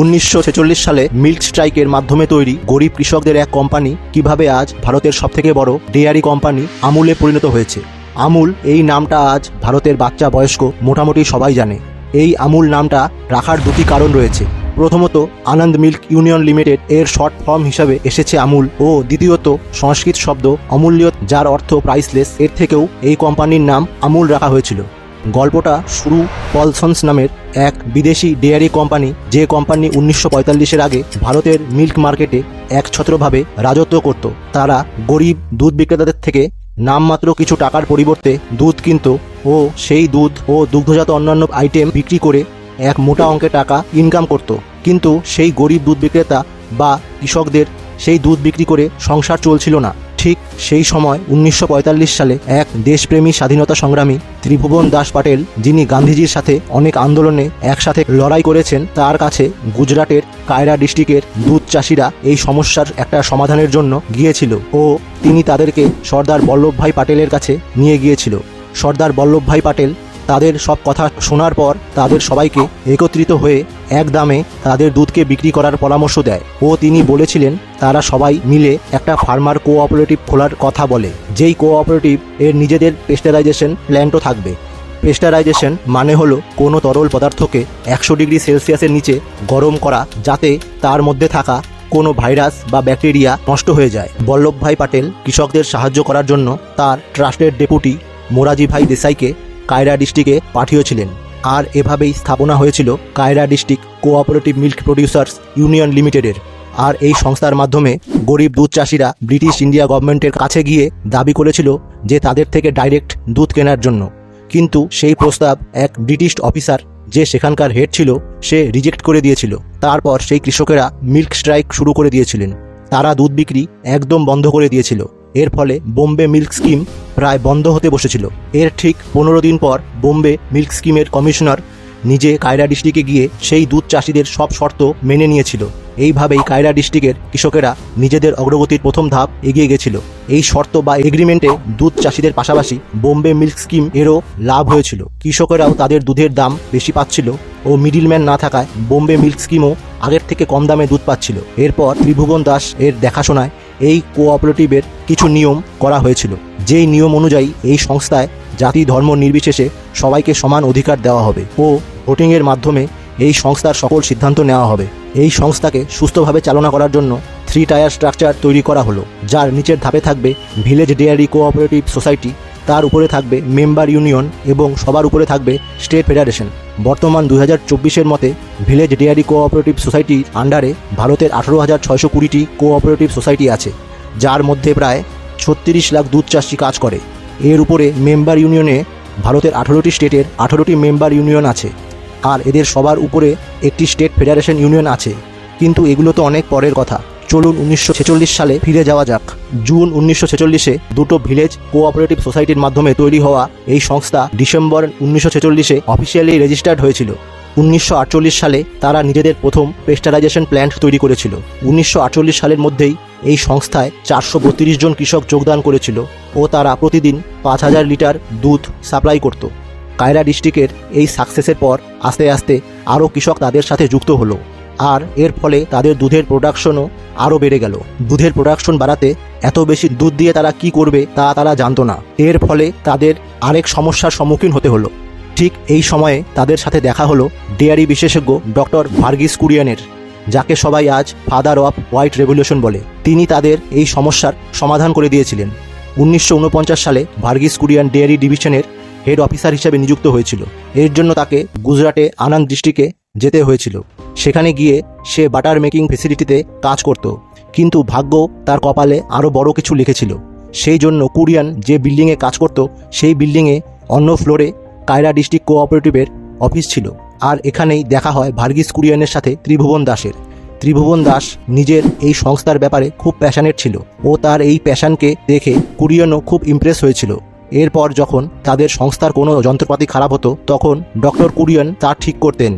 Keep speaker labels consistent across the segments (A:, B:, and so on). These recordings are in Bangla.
A: উনিশশো ছেচল্লিশ সালে মিল্ক স্ট্রাইকের মাধ্যমে তৈরি গরিব কৃষকদের এক কোম্পানি কীভাবে আজ ভারতের সবথেকে বড় ডেয়ারি কোম্পানি আমুলে পরিণত হয়েছে। আমুল এই নামটা আজ ভারতের বাচ্চা বয়স্ক মোটামুটি সবাই জানে। এই আমুল নামটা রাখার দুটি কারণ রয়েছে। প্রথমত, আনন্দ মিল্ক ইউনিয়ন লিমিটেড এর শর্ট ফর্ম হিসাবে এসেছে আমুল ও দ্বিতীয়ত, সংস্কৃত শব্দ অমূল্য, যার অর্থ প্রাইসলেস এর থেকেও এই কোম্পানির নাম আমুল রাখা হয়েছিল। গল্পটা শুরু পলসন্স নামের এক বিদেশি ডেয়ারি কোম্পানি যে কোম্পানি উনিশশো পঁয়তাল্লিশের আগে ভারতের মিল্ক মার্কেটে একছত্রভাবে রাজত্ব করত। তারা গরিব দুধ বিক্রেতাদের থেকে নামমাত্র কিছু টাকার পরিবর্তে দুধ কিনত ও সেই দুধ ও দুগ্ধজাত অন্যান্য আইটেম বিক্রি করে এক মোটা অঙ্কের টাকা ইনকাম করত। কিন্তু সেই গরিব দুধ বিক্রেতা বা কৃষকদের সেই দুধ বিক্রি করে সংসার চলছিল না। ঠিক সেই সময় উনিশশো পঁয়তাল্লিশ সালে এক দেশপ্রেমী স্বাধীনতা সংগ্রামী ত্রিভুবন দাস পাটেল, যিনি গান্ধীজির সাথে অনেক আন্দোলনে একসাথে লড়াই করেছেন, তার কাছে গুজরাটের কায়রা ডিস্ট্রিক্টের দুধ চাষিরা এই সমস্যার একটা সমাধানের জন্য গিয়েছিল ও তিনি তাদেরকে সর্দার বল্লভভাই পাটেলের কাছে নিয়ে গিয়েছিল। সর্দার বল্লভভাই পাটেল তাদের সব কথা শোনার পর তাদের সবাইকে একত্রিত হয়ে এক দামে তাদের দুধকে বিক্রি করার পরামর্শ দেয়। ও তিনি বলেছিলেন, তারা সবাই মিলে একটা ফার্মার কোঅপারেটিভ খোলার কথা বলে। যেই কোঅপারেটিভ এর নিজেদের পেস্টারাইজেশন প্ল্যান্টও থাকবে। পেস্টারাইজেশন মানে হলো কোনো তরল পদার্থকে একশো ডিগ্রি সেলসিয়াসের নিচে গরম করা, যাতে তার মধ্যে থাকা কোনো ভাইরাস বা ব্যাকটেরিয়া নষ্ট হয়ে যায়। বল্লভভাই পাটেল কৃষকদের সাহায্য করার জন্য তার ট্রাস্টের ডেপুটি মোরাজি ভাই দেসাইকে কায়রা ডিস্ট্রিক্টে পাঠিয়েছিলেন। আর এভাবেই স্থাপনা হয়েছিল Kaira district cooperative milk producers union লিমিটেডের। আর এই সংস্থার মাধ্যমে গরিব দুধ চাষিরা ব্রিটিশ ইন্ডিয়া গভর্নমেন্টের কাছে গিয়ে দাবি করেছিল যে তাদের থেকে ডাইরেক্ট দুধ কেনার জন্য। কিন্তু সেই প্রস্তাব এক ব্রিটিশ অফিসার যে সেখানকার হেড ছিল, সে রিজেক্ট করে দিয়েছিল। তারপর সেই কৃষকেরা মিল্ক স্ট্রাইক শুরু করে দিয়েছিলেন। তারা দুধ বিক্রি একদম বন্ধ করে দিয়েছিল। এর ফলে বোম্বে মিল্ক স্কিম প্রায় বন্ধ হতে বসেছিল। এর ঠিক পনেরো দিন পর বোম্বে মিল্ক স্কিমের কমিশনার নিজে কায়রা ডিস্ট্রিক্টে গিয়ে সেই দুধ চাষিদের সব শর্ত মেনে নিয়েছিল। এইভাবেই কায়রা ডিস্ট্রিক্টের কৃষকেরা নিজেদের অগ্রগতির প্রথম ধাপ এগিয়ে গেছিল। এই শর্ত বা এগ্রিমেন্টে দুধ চাষিদের পাশাপাশি বোম্বে মিল্ক স্কিম এরও লাভ হয়েছিল। কৃষকেরাও তাদের দুধের দাম বেশি পাচ্ছিল ও মিডিলম্যান না থাকায় বোম্বে মিল্ক স্কিমও আগের থেকে কম দামে দুধ পাচ্ছিল। এরপর ত্রিভুবন দাস এর দেখাশোনায় এই কোঅপারেটিভের কিছু নিয়ম করা হয়েছিল। যেই নিয়ম অনুযায়ী এই সংস্থায় জাতি ধর্ম নির্বিশেষে সবাইকে সমান অধিকার দেওয়া হবে ও ভোটিংয়ের মাধ্যমে এই সংস্থার সকল সিদ্ধান্ত নেওয়া হবে। এই সংস্থাকে সুস্থভাবে চালনা করার জন্য থ্রি টায়ার স্ট্রাকচার তৈরি করা হলো, যার নিচের ধাপে থাকবে ভিলেজ ডেয়ারি কোঅপারেটিভ সোসাইটি, তার উপরে থাকবে মেম্বার ইউনিয়ন এবং সবার উপরে থাকবে স্টেট ফেডারেশন। বর্তমান দু হাজার চব্বিশের মতে ভিলেজ ডেয়ারি কোঅপারেটিভ সোসাইটির আন্ডারে ভারতের আঠারো হাজার ছয়শো কুড়িটি কোঅপারেটিভ সোসাইটি আছে, যার মধ্যে প্রায় ছত্রিশ লাখ দুধ চাষি কাজ করে। এর উপরে মেম্বার ইউনিয়নে ভারতের আঠারোটি স্টেটের আঠারোটি মেম্বার ইউনিয়ন আছে। আর এদের সবার উপরে একটি স্টেট ফেডারেশন ইউনিয়ন আছে। কিন্তু এগুলো তো অনেক পরের কথা। চলুন উনিশশো ছেচল্লিশ সালে ফিরে যাওয়া যাক। জুন উনিশশো ছেচল্লিশে দুটো ভিলেজ কোঅপারেটিভ সোসাইটির মাধ্যমে তৈরি হওয়া এই সংস্থা ডিসেম্বর উনিশশো ছেচল্লিশে অফিসিয়ালি রেজিস্টার্ড হয়েছিল। উনিশশো আটচল্লিশ সালে তারা নিজেদের প্রথম পেস্টারাইজেশন প্ল্যান্ট তৈরি করেছিল। উনিশশো আটচল্লিশ সালের মধ্যেই এই সংস্থায় চারশো বত্রিশ জন কৃষক যোগদান করেছিল ও তারা প্রতিদিন পাঁচ হাজার লিটার দুধ সাপ্লাই করত। কায়রা ডিস্ট্রিক্টের এই সাকসেসের পর আস্তে আস্তে আরও কৃষক তাদের সাথে যুক্ত হলো। আর এর ফলে তাদের দুধের প্রোডাকশনও আরও বেড়ে গেল। দুধের প্রোডাকশন বাড়াতে এত বেশি দুধ দিয়ে তারা কি করবে তা তারা জানতো না। এর ফলে তাদের আরেক সমস্যার সম্মুখীন হতে হলো। ঠিক এই সময়ে তাদের সাথে দেখা হলো ডেয়ারি বিশেষজ্ঞ ডক্টর ভার্গিস কুরিয়ানের, যাকে সবাই আজ ফাদার অফ হোয়াইট রেভলিউশন বলে। তিনি তাদের এই সমস্যার সমাধান করে দিয়েছিলেন। উনিশশো ঊনপঞ্চাশ সালে ভার্গিস কুরিয়ান ডেয়ারি ডিভিশনের হেড অফিসার হিসেবে নিযুক্ত হয়েছিল। এর জন্য তাকে গুজরাটে আনন্দ ডিস্ট্রিক্টে যেতে হয়েছিল। সেখানে গিয়ে সে বাটার মেকিং ফেসিলিটিতে কাজ করত, কিন্তু ভাগ্য তার কপালে আরও বড় কিছু লিখেছিল। সেই জন্য কুরিয়ান যে বিল্ডিংয়ে কাজ করত, সেই বিল্ডিংয়ে অন্য ফ্লোরে কায়রা ডিস্ট্রিক্ট কোঅপারেটিভের অফিস ছিল। আর এখানেই দেখা হয় ভার্গিস কুরিয়ানের সাথে ত্রিভুবন দাসের। ত্রিভুবন দাস নিজের এই সংস্থার ব্যাপারে খুব প্যাশানেট ছিল ও তার এই প্যাশানকে দেখে কুরিয়ানও খুব ইমপ্রেস হয়েছিল। এরপর যখন তাদের সংস্থার কোনো যন্ত্রপাতি খারাপ হতো, তখন ডক্টর কুরিয়ান তা ঠিক করতেন।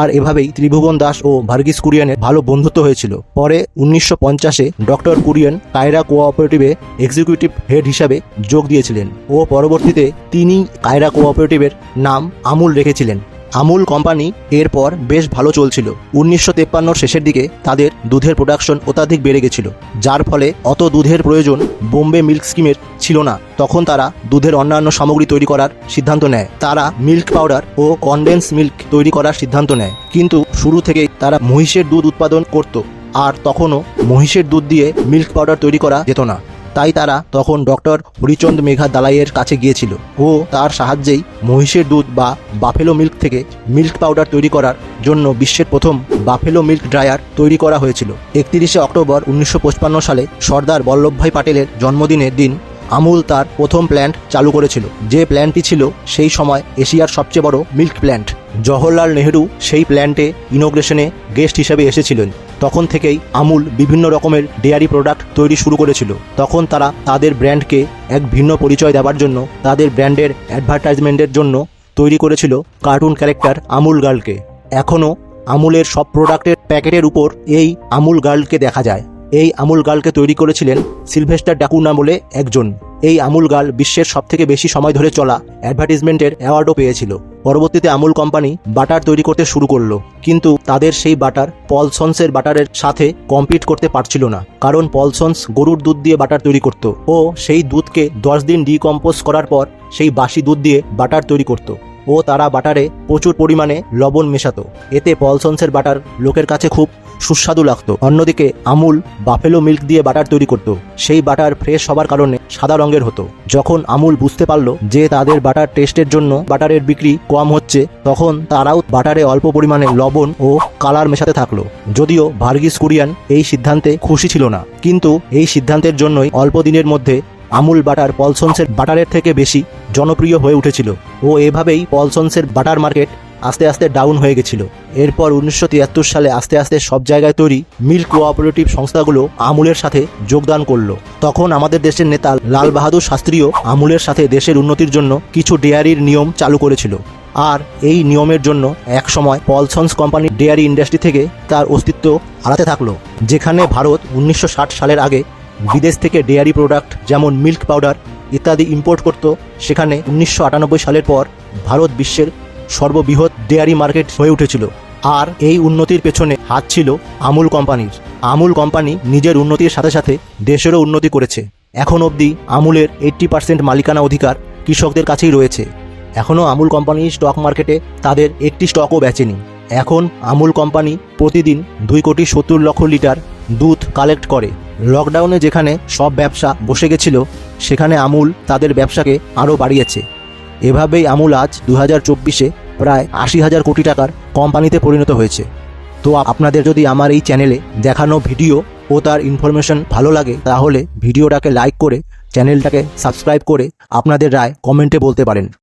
A: আর এভাবেই ত্রিভুবন দাস ও ভার্গিস কুরিয়ানের ভালো বন্ধুত্ব হয়েছিল। পরে উনিশশো পঞ্চাশে ডক্টর কুরিয়ান কায়রা কোঅপারেটিভে এক্সিকিউটিভ হেড হিসাবে যোগ দিয়েছিলেন ও পরবর্তীতে তিনি কায়রা কোঅপারেটিভের নাম আমুল রেখেছিলেন। আমুল কোম্পানি এরপর বেশ ভালো চলছিল। উনিশশো তেপ্পান্নর শেষের দিকে তাদের দুধের প্রোডাকশন অত্যাধিক বেড়ে গেছিল, যার ফলে অত দুধের প্রয়োজন বোম্বে মিল্ক স্কিমের ছিল না। তখন তারা দুধের অন্যান্য সামগ্রী তৈরি করার সিদ্ধান্ত নেয়। তারা মিল্ক পাউডার ও কনডেন্স মিল্ক তৈরি করার সিদ্ধান্ত নেয়। কিন্তু শুরু থেকেই তারা মহিষের দুধ উৎপাদন করত, আর তখনও মহিষের দুধ দিয়ে মিল্ক পাউডার তৈরি করা যেত না। তাই তারা তখন ডক্টর হরিচন্দ মেঘা দালাইয়ের কাছে গিয়েছিল ও তার সাহায্যেই মহিষের দুধ বা বাফেলো মিল্ক থেকে মিল্ক পাউডার তৈরি করার জন্য বিশ্বের প্রথম বাফেলো মিল্ক ড্রায়ার তৈরি করা হয়েছিল। একত্রিশে অক্টোবর উনিশশো সালে সর্দার বল্লভভাই পাটেলের জন্মদিনের দিন আমুল তার প্রথম প্ল্যান্ট চালু করেছিল। যে প্ল্যান্টটি ছিল সেই সময় এশিয়ার সবচেয়ে বড় মিল্ক প্ল্যান্ট। জওহরলাল নেহেরু সেই প্ল্যান্টে ইনোগ্রেশনে গেস্ট হিসেবে এসেছিলেন। তখন থেকেই আমুল বিভিন্ন রকমের ডেয়ারি প্রোডাক্ট তৈরি শুরু করেছিল। তখন তারা তাদের ব্র্যান্ডকে এক ভিন্ন পরিচয় দেওয়ার জন্য, তাদের ব্র্যান্ডের অ্যাডভার্টাইজমেন্টের জন্য তৈরি করেছিল কার্টুন ক্যারেক্টার আমুল গার্লকে। এখনও আমুলের সব প্রোডাক্টের প্যাকেটের উপর এই আমুল গার্লকে দেখা যায়। এই আমুল গার্লকে তৈরি করেছিলেন সিলভেস্টার ডাকুনা বলে একজন। এই আমুল গার্ল বিশ্বের সবথেকে বেশি সময় ধরে চলা অ্যাডভার্টিজমেন্টের অ্যাওয়ার্ডও পেয়েছিল। পরবর্তীতে আমুল কোম্পানি বাটার তৈরি করতে শুরু করল। কিন্তু তাদের সেই বাটার পলসন্সের বাটারের সাথে কম্পিট করতে পারছিল না। কারণ পলসন্স গরুর দুধ দিয়ে বাটার তৈরি করত ও সেই দুধকে দশ দিন ডিকম্পোজ করার পর সেই বাসি দুধ দিয়ে বাটার তৈরি করত। ও তারা বাটারে প্রচুর পরিমাণে লবণ মেশাত। এতে পলসন্সের বাটার লোকের কাছে খুব সুস্বাদু লাগতো। অন্যদিকে আমুল বাফেলো মিল্ক দিয়ে বাটার তৈরি করত। সেই বাটার ফ্রেশ হবার কারণে সাদা রঙের হতো। যখন আমুল বুঝতে পারল যে তাদের বাটার টেস্টের জন্য বাটারের বিক্রি কম হচ্ছে, তখন তারাও বাটারে অল্প পরিমাণে লবণ ও কালার মেশাতে থাকল। যদিও ভার্গিস কুরিয়ান এই সিদ্ধান্তে খুশি ছিল না। কিন্তু এই সিদ্ধান্তের জন্যই অল্প দিনের মধ্যে আমুল বাটার পলসন্সের বাটারের থেকে বেশি জনপ্রিয় হয়ে উঠেছিল। ও এভাবেই পলসন্সের বাটার মার্কেট আস্তে আস্তে ডাউন হয়ে গেছিল। এরপর উনিশশো তিয়াত্তর সালে আস্তে আস্তে সব জায়গায় তৈরি মিল্ক কোঅপারেটিভ সংস্থাগুলো আমুলের সাথে যোগদান করল। তখন আমাদের দেশের নেতা লাল বাহাদুর শাস্ত্রীও আমুলের সাথে দেশের উন্নতির জন্য কিছু ডেয়ারির নিয়ম চালু করেছিল। আর এই নিয়মের জন্য একসময় পলসন্স কোম্পানি ডেয়ারি ইন্ডাস্ট্রি থেকে তার অস্তিত্ব হারাতে থাকল, যেখানে ভারত উনিশশো ষাট সালের আগে বিদেশ থেকে ডেয়ারি প্রোডাক্ট যেমন মিল্ক পাউডার ইত্যাদি ইম্পোর্ট করত, সেখানে উনিশশো আটানব্বই সালের পর ভারত বিশ্বের সর্ববৃহৎ ডেয়ারি মার্কেট হয়ে উঠেছিল। আর এই উন্নতির পেছনে হাত ছিল আমুল কোম্পানির। আমুল কোম্পানি নিজের উন্নতির সাথে সাথে দেশেরও উন্নতি করেছে। এখন অবধি আমুলের এইট্টি পার্সেন্ট মালিকানা অধিকার কৃষকদের কাছেই রয়েছে। এখনও আমুল কোম্পানি স্টক মার্কেটে তাদের একটি স্টকও বেচেনি। এখন আমুল কোম্পানি প্রতিদিন দুই কোটি সত্তর লক্ষ লিটার দুধ কালেক্ট করে। লকডাউনে যেখানে সব ব্যবসা বসে গেছিল, সেখানে আমুল তাদের ব্যবসাকে আরও বাড়িয়েছে। এভাবেই আমুল আজ দু হাজার চব্বিশে প্রায় আশি হাজার কোটি টাকার কোম্পানিতে পরিণত হয়েছে। তো আপনাদের যদি আমার এই চ্যানেলে দেখানো ভিডিও ও তার ইনফরমেশন ভালো লাগে, তাহলে ভিডিওটাকে লাইক করে চ্যানেলটাকে সাবস্ক্রাইব করে আপনাদের রায় কমেন্টে বলতে পারেন।